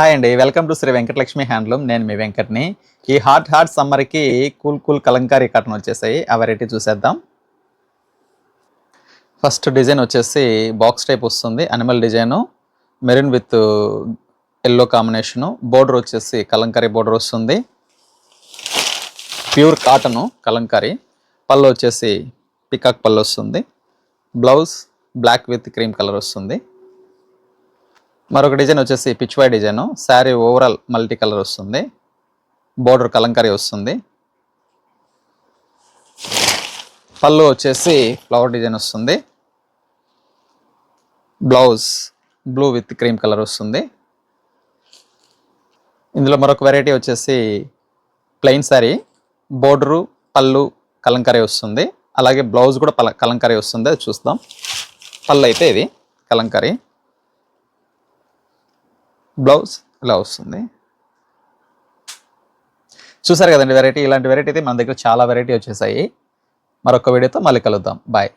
Hi అండి welcome to Sri Venkatalakshmi handloom నేను మీ వెంకట్ని. ఈ హాట్ హాట్ సమ్మర్కి కూల్ కూల్ కలంకారీ కాటన్ వచ్చేసాయి. ఆ వెరైటీ చూసేద్దాం. ఫస్ట్ డిజైన్ వచ్చేసి బాక్స్ టైప్ వస్తుంది animal design maroon with yellow combination border వచ్చేసి కలంకారీ బోర్డర్ వస్తుంది. Pure cotton kalamkari. పళ్ళు వచ్చేసి పికాక్ పళ్ళు వస్తుంది. Blouse black with cream colour వస్తుంది. మరొక డిజైన్ వచ్చేసి pichwai design. Sari overall multi colour వస్తుంది. బోర్డర్ కలంకారీ వస్తుంది. పళ్ళు వచ్చేసి ఫ్లవర్ డిజైన్ వస్తుంది. Blouse blue with cream colour వస్తుంది. ఇందులో మరొక వెరైటీ వచ్చేసి ప్లెయిన్ శారీ. బోర్డరు పళ్ళు కలంకారీ వస్తుంది. అలాగే బ్లౌజ్ కూడా పల కలంకారీ వస్తుంది. అది చూస్తాం పళ్ళు అయితే ఇది కలంకారీ. బ్లౌజ్ ఇలా వస్తుంది. చూసారు కదండి వెరైటీ ఇలాంటి వెరైటీ అయితే మన దగ్గర చాలా వెరైటీ వచ్చేసాయి. మరొక వీడియోతో మళ్ళీ కలుద్దాం. బాయ్